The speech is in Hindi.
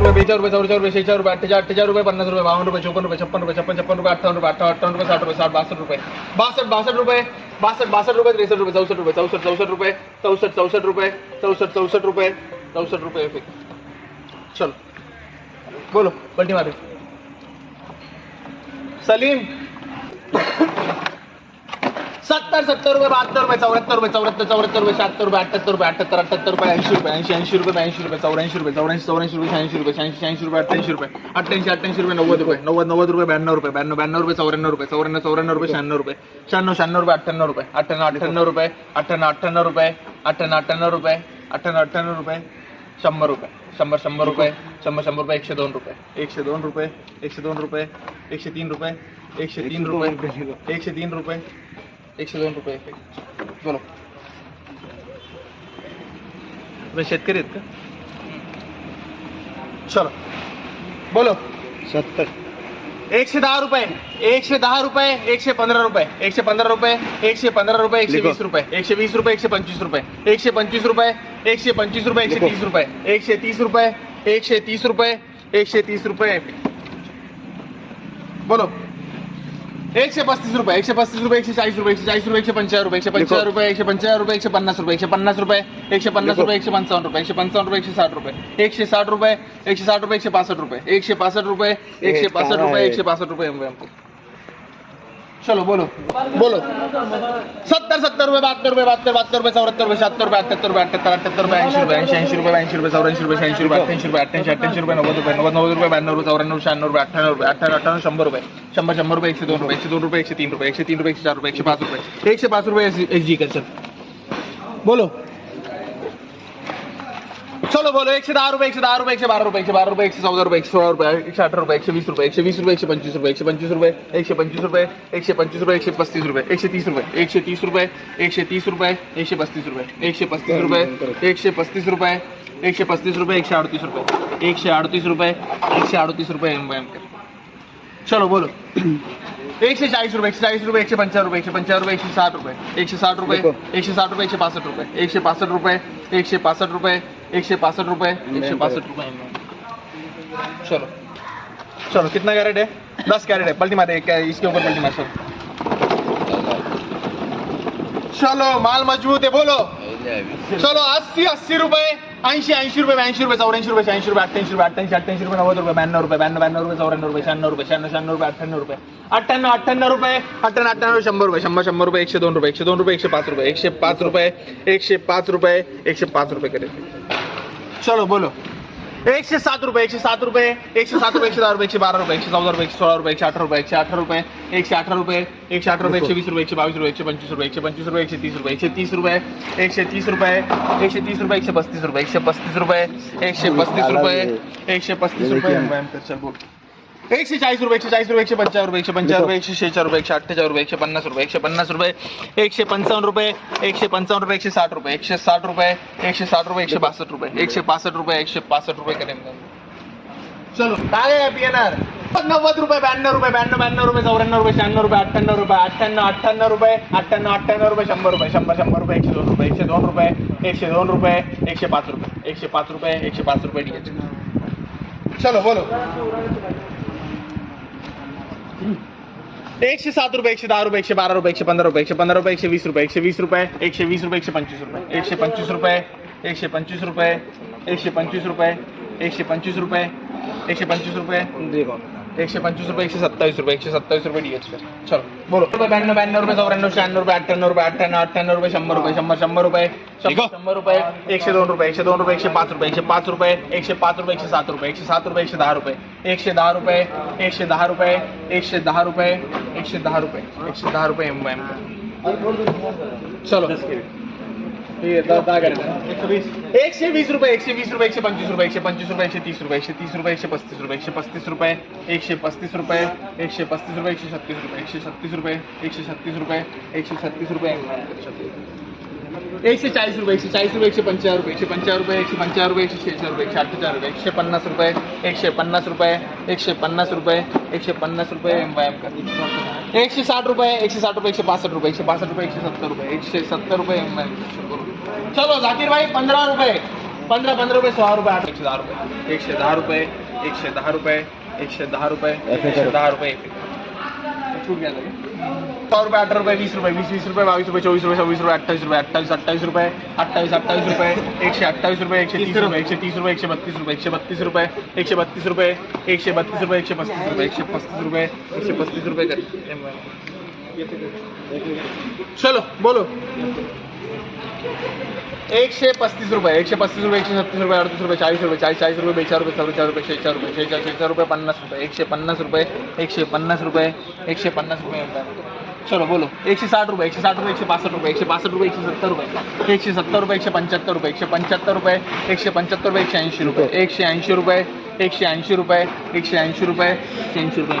रुपये बेचाळीस रुपये चौवेचाळीस रुपये शेचाळीस रुपये अठ्ठेचाळीस अठ्ठेचाळीस रुपये पन्नास रुपये बावन्न रुपये चोपन्न रुपये छप्पन रुपये छप्पन छप्पन रुपये छप्पन रुपये अठ्ठावन्न अठ्ठावन्न रुपये साठ रुपये साठ बासष्ट रुपये बासष्ट बासष्ट रुपये बासष्ट बासष्ट रुपये त्रेसष्ट रुपये चौसष्ट रुपये चौसष्ट चौसष्ट रुपये चौसष्ट चौसष्ट रुपये चौसष्ट चौसष्ट रुपये चौसष्ट रुपये चलो। बोलो, पलटी मारे। सलीम। सत्तर सत्तर रुपये, बहात्तर रुपये चौऱ्याहत्तर रुपये चौऱ्याहत्तर चौऱ्याहत्तर रुपये शहात्तर रुपये अठ्याहत्तर रुपये अठ्याहत्तर अठ्याहत्तर रुपये ऐंशी रुपये ऐंशी ऐंशी रुपये ऐंशी रुपये चौऱ्याऐंशी रुपये चौऱ्याऐंशी चौऱ्याऐंशी रुपये शहाऐंशी रुपये शहाऐंशी शहाऐंशी रुपये अठ्ठ्याऐंशी रुपये अठ्ठ्याऐंशी अठ्ठ्याऐंशी रुपये, नव्वद रुपये, नव्वद नव्वद रुपये ब्याण्णव रुपये ब्याण्णव ब्याण्णव रुपये चौऱ्याण्णव रुपये चौऱ्याण्णव चौऱ्याण्णव रुपये शहाण्णव रुपये शहाण्णव शहाण्णव रुपये अठ्ठ्याण्णव रुपये अठ्ठ्याण्णव अठ्ठ्याण्णव रुपये अठ्ठ्याण्णव अठ्ठ्याण्णव रुपये अठ्ठ्याण्णव अठ्ठ्याण्णव रुपये अठ्ठ्याण्णव अठ्ठ्याण्णव रुपये, शंभर रुपये, शंभर शंभर रुपये, शंभर शंभर रुपये, एकशे दोन रुपये, एकशे दोन रुपये, एकशे दोन रुपये, एकशे तीन रुपये, एकशे तीन रुपये, एकशे तीन रुपये दोन रुपये बोलो तुम्ही शेतकरी आहेत का चलो बोलो सत्तर एकशे दहा रुपये एकशे दहा रुपये एकशे पंधरा रुपये एकशे पंधरा रुपये एकशे पंधरा रुपये एकशे लिखो. वीस रुपये एकशे वीस रुपये एकशे पंचवीस रुपये एकशे पंचवीस रुपये एकशे पंचवीस रुपये एकशे लिखो. तीस रुपये एकशे तीस रुपये एकशे तीस रुपये एकशे तीस रुपये बोलो एकशे पस्तीस रुपये एकशे पस्तीस रुपये पंचायत रुपए रुपये से पंचायत रुपये एक से रुपये रुपए एक रुपये पन्ना रुपए एक से पन्नास रुपये एक पन्नास रुपये एकशे पन्नास से पंचावन रुपए एक रुपये एकशे रुपए रुपये से साठ रुपये से साठ रुपये से साठ रुपये से पासष्ट रुपये एकशे पासष्ट रुपये एक सौ रुपये एक से रुपये एम एम चलो बोलो बोलो सत्तर सत्तर रुपये बहत्तर रुपये बहत्तर बहत्तर रुपये चौहत्तर रुपये सत्तर रुपये अठहत्तर रुपये अठहत्तर अठहत्तर रुपये ऐंशी रुपए ऐंशी ऐंशी रुपये ऐंशी रुपये चौऱ्याऐंशी रुपये शहाऐंशी रुपये अठ्ठ्याऐंशी रुपये अठ्ठ्याऐंशी अठ्ठ्याऐंशी रुपये नव्वद रुपये नव्वद नव्वद रुपये ब्याण्णव रुपये चौऱ्याण्णव शहाण्णव रुपये अठान रुपए अठान अठान शंभर रुपये शंभर शंभर रुपये एकशे दोन रुपये एकशे दोन रुपये एकशे तीन रुपये एकशे तीन रुपये एकशे चार रुपये एकशे पाच रुपये एकशे पाच रुपये एस जी कर चल बोलो एक से दस रुपए एक से दस रुपए एक से बारह चलो बोलो एकशे दहा रुपये एकशे दहा रुपये एकशे बारा रुपये एकशे बारा रुपये एकशे चौदा रुपये एकशे सोळा रुपये एकशे अठरा रुपये एकशे वीस रुपये एकशे वीस रुपये एकशे पंचवीस रुपये एकशे पंचवीस रुपये एकशे पंचवीस रुपये एकशे पंचवीस रुपये एकशे पस्तीस रुपये एकशे तीस रुपये एकशे तीस रुपये एकशे तीस रुपये एकशे पस्तीस रुपये एकशे पस्तीस रुपये एकशे पस्तीस रुपये एकशे पस्तीस रुपये एकशे अडतीस रुपये एकशे अडतीस रुपये एकशे अडतीस रुपये एम एम चलो बोलो एकशे चालीस रुपये एक चाळीस रुपये एकशे पंचावन्न रुपये एकशे पंचावन्न रुपये एकशे साठ रुपये एकशे साठ रुपए एक एकशे साठ रुपये एकशे पासष्ट रुपये एकशे पासष्ट रुपये एकशे पासष्ट रुपये एकशे पासष्ट एक एकशे पासष्ट रुपये चलो। चलो कितना कैरेट है? दस कैरेट है। पलटी मारे एक इसके ऊपर पलटी मार चलो माल मज़बूत है बोलो। चलो अस्सी अस्सी रुपये ऐंशी ऐंशी रुपये ऐंशी रुपये, चौऱ्याऐंशी रुपये, शहाऐंशी रुपये, अठ्ठ्याऐंशी रुपये, अठ्ठ्याऐंशी अठ्ठ्याऐंशी रुपये, नव्वद रुपये, ब्याण्णव रुपये, ब्याण्णव ब्याण्णव रुपये, चौऱ्याण्णव रुपये, शहाण्णव रुपये, शहाण्णव शहाण्णव रुपये, अठ्ठ्याण्णव रुपये, अठ्ठ्याण्णव अठ्ठ्याण्णव रुपये, अठ्ठ्याण्णव अठ्ठ्याण्णव शंभर रुपये, शंभर शंभर रुपये, एकशे दोन रुपये, एकशे दोन रुपये, एकशे पाच रुपये, एकशे पाच रुपये, एकशे पाच रुपये, एकशे पाच रुपये करेल. चलो, बोलो. एकशे सात रुपये एकशे सात रुपये एकशे सात रुपये एकशे दहा रुपये एकशे बारा रुपये एकशे चौदा रुपये एकशे सोलह रुपये एकशे अठारह रुपये एकशे अठारह रुपये एकशे एक रुपये एकशे रुपए रुपये एकशे बाईस रुपये एक से रुपये एकशे एक रुपये एकशे रुपए रुपये एकशे तीस रुपये एकशे तीस रुपये एकशे तीस रुपये एकशे तीस रुपये एकशे रुपए रुपये एकशे बत्तीस रुपए एकशे पस्तीस रुपये एकशे एक रुपये बत्तीस बोल एकशे चाळीस रुपये एकशे चाळीस रुपये एकशे पंचावन्न रुपये एकशे पंचावन्न रुपये एकशे शेचाळीस रुपये एकशे अठ्ठेचाळीस रुपये एकशे पन्नास रुपये एकशे पन्नास रुपये एकशे पंचावन्न रुपये एकशे पंचावन्न रुपये एकशे साठ रुपये एकशे साठ रुपये एकशे साठ रुपये एकशे बासष्ट रुपये एकशे पासष्ट रुपये एकशे पासष्ट रुपये करेन चलो काय आहे पियणार नव्वद रुपये ब्याण्णव रुपये ब्याण्णव ब्याण्णव रुपये चौऱ्याण्णव रुपये शहाण्णव रुपये अठ्ठ्याण्णव रुपये अठ्ठ्याण्णव अठ्ठ्याण्णव रुपये अठ्ठ्याण्णव अठ्ठ्याण्णव रुपये शंभर रुपये शंभर शंभर रुपये एकशे दोन रुपये एकशे दोन रुपये एकशे दोन रुपये एकशे पाच रुपये एकशे पाच रुपये एकशे पाच रुपये ठीक आहे चलो बोलो एकशे सात रुपये एकशे दहा रुपये एकशे बारा रुपये एकशे पंधरा रुपये एकशे पंधरा रुपये एकशे वीस रुपये एकशे वीस रुपये एकशे वीस रुपये एकशे पंचवीस रुपये एकशे पंचवीस रुपये एकशे पंचवीस रुपये एकशे पंचवीस रुपये एकशे पंचवीस रुपये एकशे पंचवीस रुपये देखो एकशे पंचवीस रुपये एकशे सत्तावीस रुपये एकशे सत्तावीस रुपये डी एच चलो बोलो रुपये ब्याण्णव ब्याण्णव रुपये चौऱ्याण्णव शहाण्णव रुपये अठ्ठ्याण्णव रुपये अठ्ठ्याण्णव अठ्ठ्याण्णव रुपये शंभर रुपये शंभर शंभर रुपये शंभर शंभर रुपये एकशे दोन रुपये एकशे दोन रुपये एकशे पाच रुपये एकशे पाच रुपये एकशे पाच रुपये एकशे सात रुपये एकशे सात रुपये एकशे दहा रुपये एकशे दहा रुपये एकशे दहा रुपये एकशे दहा रुपये एकशे दहा रुपये एकशे दहा रुपये एम एम चलो एकशे वीस रुपये एकशे वीस रुपये एकशे पंचवीस रुपये एकशे पंचवीस रुपये एकशे तीस रुपये एकशे तीस रुपये एकशे पस्तीस रुपये एकशे पस्तीस रुपये एकशे पस्तीस रुपये एकशे पस्तीस रुपये एकशे छत्तीस रुपये एकशे छत्तीस रुपये एकशे छत्तीस रुपये एकशे छत्तीस रुपये एकशे चाळीस रुपये एकशे चाळीस रुपये एकशे पंचावन्न रुपये एकशे पंचावन्न रुपये एकशे पंचावन्न रुपये एकशे शेहेचाळीस रुपये एकशे अठ्ठेचाळीस रुपये एकशे पन्नास रुपये एकशे पन्नास रुपये एकशे पन्नास रुपये एकशे पन्नास रुपये एम वाय एम एकशे साठ रुपये एकशे साठ रुपये एकशे पासष्ट रुपये एकशे पासष्ट रुपये एकशे सत्तर रुपये एकशे सत्तर रुपये एम वाय चलो जाकीर भाई पंधरा रुपये पंधरा पंधरा रुपये सोळा रुपये आठ एकशे दहा रुपये एकशे दहा रुपये एकशे दहा रुपये एकशे दहा रुपये एकशे दहा रुपये छूट क्या? सौ रुपये अठारह रुपये वीस रुपये वीस वीस रुपये बाईस रुपये चौबीस रुपये छब्बीस रुपये अट्ठाईस रुपये अट्ठाईस अट्ठाईस रुपये अट्ठाईस अट्ठाईस रुपये एकशे अट्ठाईस रुपये एकशे तीस रुपये एकशे तीस रुपये एकशे बत्तीस रुपये एकशे बत्तीस रुपये एकशे बत्तीस रुपये एकशे बत्तीस रुपये एकशे पस्तीस रुपये एकशे पस्तीस रुपये एकशे पस्तीस रुपये कर चलो बोलो एकशे पस्तीस रुपये एकशे पस्तीस रुपये एकशे छत्तीस रुपये अडतीस रुपये चाळीस रुपये चाळीस चाळीस रुपये बेचाळीस रुपये चौवेचाळीस रुपये शेहेचाळीस रुपये शेहेचाळीस शेहेचाळीस रुपये पन्नास रुपये एकशे पन्नास रुपये एकशे पन्नास रुपये एकशे पन्नास रुपये चलो बोलो एकशे साठ रुपये एकशे साठ रुपये एकशे पासष्ट रुपये एकशे पासष्ट रुपये एकशे सत्तर रुपये एकशे सत्तर रुपये एकशे पंच्याहत्तर रुपये एकशे पंच्याहत्तर रुपये एकशे पंच्याहत्तर रुपये एकशे ऐंशी रुपये एकशे ऐंशी रुपये एकशे ऐंशी रुपये एकशे ऐंशी रुपये एकशे ऐंशी रुपये